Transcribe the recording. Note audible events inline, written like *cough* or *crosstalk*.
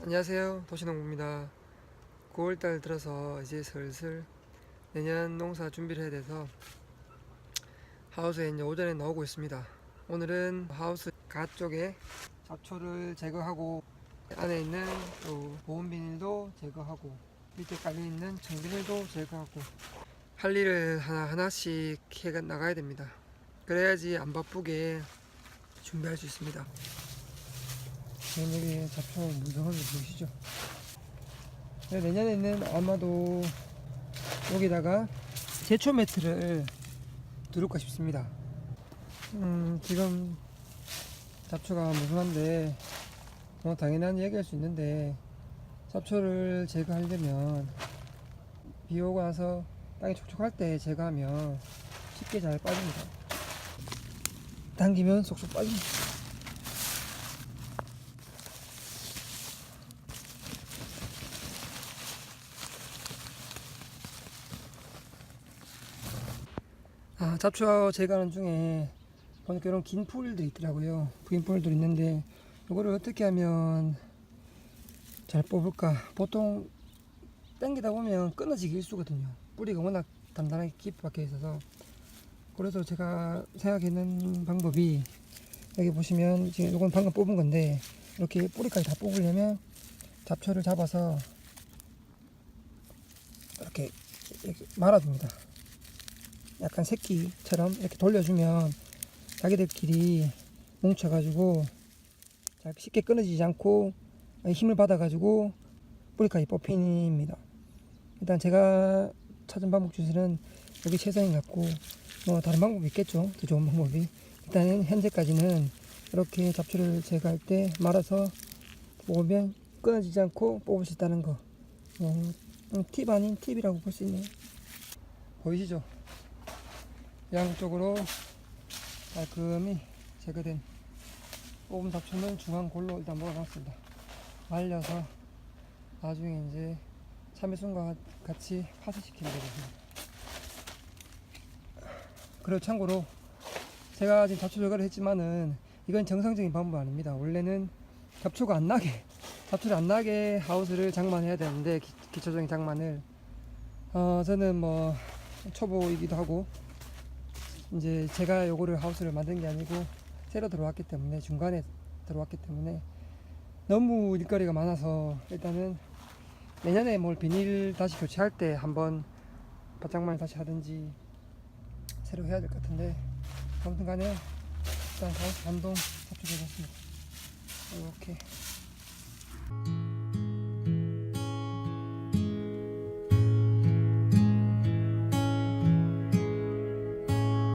안녕하세요. 도시농부입니다. 9월달 들어서 이제 슬슬 내년 농사 준비를 해야 돼서 하우스에 이제 오전에 나오고 있습니다. 오늘은 하우스 가 쪽에 잡초를 제거하고 안에 있는 요 보온 비닐도 제거하고 밑에 깔려있는 청비닐도 제거하고 할 일을 하나하나씩 해 나가야 됩니다. 그래야지 안 바쁘게 준비할 수 있습니다 여기 잡초 무성한 거 보이시죠? 네, 내년에는 아마도 여기다가 제초 매트를 두를까 싶습니다. 음, 지금 잡초가 무성한데 뭐 당연한 얘기할 수 있는데 잡초를 제거하려면 비 오고 나서 땅이 촉촉할 때 제거하면 쉽게 잘 빠집니다. 당기면 쏙쏙 빠집니다. 아, 잡초 제거하는 중에 보니까 이런 긴 풀들이 있더라고요. 긴 풀들이 있는데 이거를 어떻게 하면 잘 뽑을까? 보통 당기다 보면 끊어지기 일수거든요. 뿌리가 워낙 단단하게 깊이 박혀 있어서 그래서 제가 생각했는 방법이 여기 보시면 지금 이건 방금 뽑은 건데 이렇게 뿌리까지 다 뽑으려면 잡초를 잡아서 이렇게, 이렇게 말아줍니다. 약간 새끼처럼 이렇게 돌려주면 자기들끼리 뭉쳐가지고 잘 쉽게 끊어지지 않고 힘을 받아가지고 뿌리까지 뽑힙니다. 일단 제가 찾은 방법 중에서는 여기 최선인 것 같고 뭐 다른 방법이 있겠죠. 더 좋은 방법이 일단은 현재까지는 이렇게 잡초를 제거할 때 말아서 뽑으면 끊어지지 않고 뽑을 수 있다는 거. 어, 팁 아닌 팁이라고 볼 수 있네요. 보이시죠? 양쪽으로 깔끔히 제거된 뽑은 잡초는 중앙 골로 일단 몰아놨습니다. 말려서 나중에 이제 참외순과 같이 파쇄시키면 되겠습니다. 그리고 참고로 제가 지금 잡초 제거를 했지만은 이건 정상적인 방법 아닙니다. 원래는 잡초가 안 나게 *laughs* 잡초를 안 나게 하우스를 장만해야 되는데 기, 기초적인 장만을 어 저는 뭐 초보이기도 하고 이제 제가 요거를 하우스를 만든 게 아니고 새로 들어왔기 때문에 중간에 들어왔기 때문에 너무 일거리가 많아서 일단은 내년에 뭘 비닐 다시 교체할 때 한번 바짝만 다시 하든지 새로 해야 될 것 같은데 아무튼 간에 일단 하우스 반동 잡초를 했습니다. 이렇게